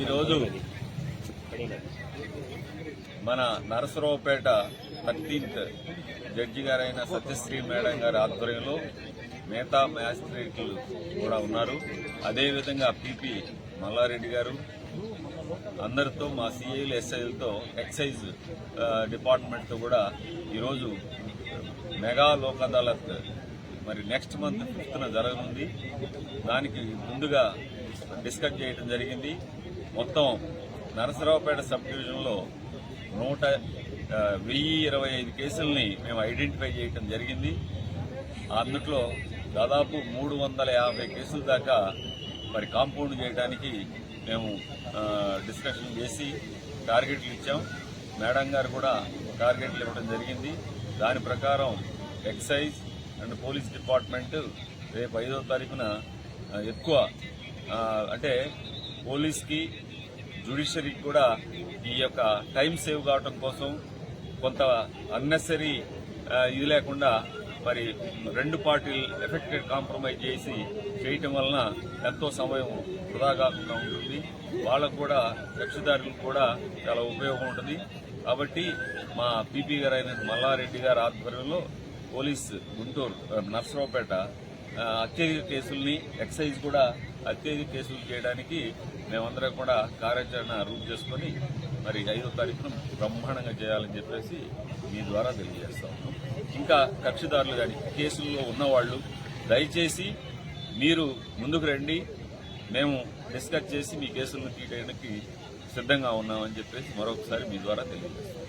ఈరోజు మన Narasaraopet thirteenth judge గారైన సత్యశ్రీ మేడం గారి ఆధ్వర్యంలో మిగతా మ్యాజిస్ట్రేట్లు కూడా ఉన్నారు. అదేవిధంగా పిపి మల్లారెడ్డి గారు అందరితో మా సిఐలు ఎస్ఐలతో ఎక్సైజ్ డిపార్ట్మెంట్తో కూడా ఈరోజు మెగా లోక్ అదాలత్ మరి నెక్స్ట్ మంత్ ఫిఫ్త్న జరగనుంది. దానికి ముందుగా డిస్కస్ చేయడం జరిగింది. మొత్తం నరసరావుపేట సబ్ డివిజన్లో నూట వెయ్యి ఇరవై ఐదు కేసుల్ని మేము ఐడెంటిఫై చేయటం జరిగింది. అందుట్లో దాదాపు మూడు వందల యాభై కేసుల దాకా మరి కాంపౌండ్ చేయడానికి మేము డిస్కషన్ చేసి టార్గెట్లు ఇచ్చాం. మేడం గారు కూడా టార్గెట్లు ఇవ్వడం జరిగింది. దాని ప్రకారం ఎక్సైజ్ అండ్ పోలీస్ డిపార్ట్మెంట్ రేపు ఐదో తారీఖున ఎక్కువ అంటే పోలీస్కి జ్యుడిషియరీకి కూడా ఈ యొక్క టైం సేవ్ కావటం కోసం కొంత అన్నెసరీ ఇది లేకుండా మరి రెండు పార్టీలు ఎఫెక్టెడ్ కాంప్రమైజ్ చేసి చేయటం వలన ఎంతో సమయం వృధా కాకుండా ఉంటుంది. వాళ్ళకు కూడా కక్షిదారులకు కూడా చాలా ఉపయోగం ఉంటుంది. కాబట్టి మా పీపీ గారు అయిన మల్లారెడ్డి గారి ఆధ్వర్యంలో పోలీస్ గుంటూరు నర్సరావుపేట అత్యధిక కేసుల్ని ఎక్సైజ్ కూడా అత్యధిక కేసులు చేయడానికి మేమందరం కూడా కార్యాచరణ రూపు చేసుకొని మరి ఐదో తారీఖున బ్రహ్మాండంగా చేయాలని చెప్పేసి మీ ద్వారా తెలియజేస్తా ఇంకా కక్షిదారులు కానీ కేసుల్లో ఉన్నవాళ్ళు దయచేసి మీరు ముందుకు రండి. మేము డిస్కస్ చేసి మీ కేసులను తీయడానికి సిద్ధంగా ఉన్నామని చెప్పేసి మరొకసారి మీ ద్వారా తెలియజేస్తాం.